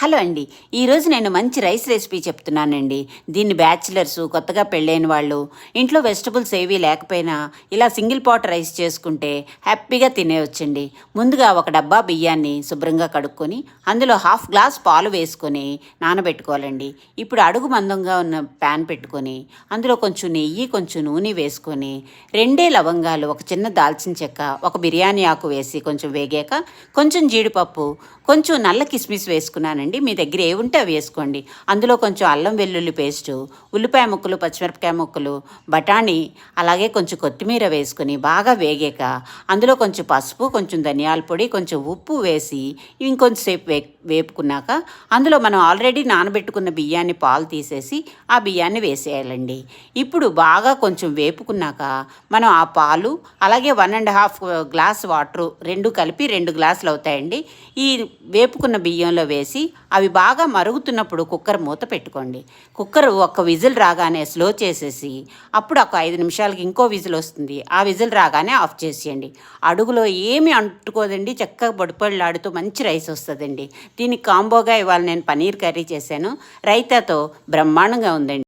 Hello అండి ఈరోజు నేను మంచి రైస్ రెసిపీ చెప్తున్నానండి. దీన్ని బ్యాచిలర్స్ కొత్తగా పెళ్ళైన వాళ్ళు ఇంట్లో వెజిటబుల్స్ ఏవీ లేకపోయినా ఇలా సింగిల్ పాట్ రైస్ చేసుకుంటే హ్యాపీగా తినేయొచ్చండి. ముందుగా ఒక డబ్బా బియ్యాన్ని శుభ్రంగా కడుక్కొని అందులో హాఫ్ గ్లాస్ పాలు వేసుకొని నానబెట్టుకోవాలండి. ఇప్పుడు అడుగు మందంగా ఉన్న ప్యాన్ పెట్టుకొని అందులో కొంచెం నెయ్యి కొంచెం నూనె వేసుకొని రెండే లవంగాలు ఒక చిన్న దాల్చిన చెక్క ఒక బిర్యానీ ఆకు వేసి కొంచెం వేగాక కొంచెం జీడిపప్పు కొంచెం నల్ల కిస్మిస్ వేసుకున్నానండి. మీ దగ్గర ఏ ఉంటే అవి వేసుకోండి. అందులో కొంచెం అల్లం వెల్లుల్లి పేస్టు ఉల్లిపాయ ముక్కలు పచ్చిమిరపకాయ ముక్కలు బఠానీ అలాగే కొంచెం కొత్తిమీర వేసుకొని బాగా వేగాక అందులో కొంచెం పసుపు కొంచెం ధనియాల పొడి కొంచెం ఉప్పు వేసి ఇంకొంచెంసేపు వే వేపుకున్నాక అందులో మనం ఆల్రెడీ నానబెట్టుకున్న బియ్యాన్ని పాలు తీసేసి ఆ బియ్యాన్ని వేసేయాలండి. ఇప్పుడు బాగా కొంచెం వేపుకున్నాక మనం ఆ పాలు అలాగే one and half glass water రెండు కలిపి రెండు గ్లాసులు అవుతాయండి. ఈ వేపుకున్న బియ్యంలో వేసి అవి బాగా మరుగుతున్నప్పుడు కుక్కర్ మూత పెట్టుకోండి. కుక్కర్ ఒక విజిల్ రాగానే స్లో చేసేసి అప్పుడు ఒక ఐదు నిమిషాలకి ఇంకో విజిల్ వస్తుంది. ఆ విజిల్ రాగానే ఆఫ్ చేసేయండి. అడుగులో ఏమి అంటుకోదండి. చక్కగా బొడిపళ్ళాడుతూ మంచి రైస్ వస్తుందండి. దీనికి కాంబోగా ఇవాళ నేను పనీర్ కర్రీ చేశాను. రైతాతో బ్రహ్మాండంగా ఉందండి.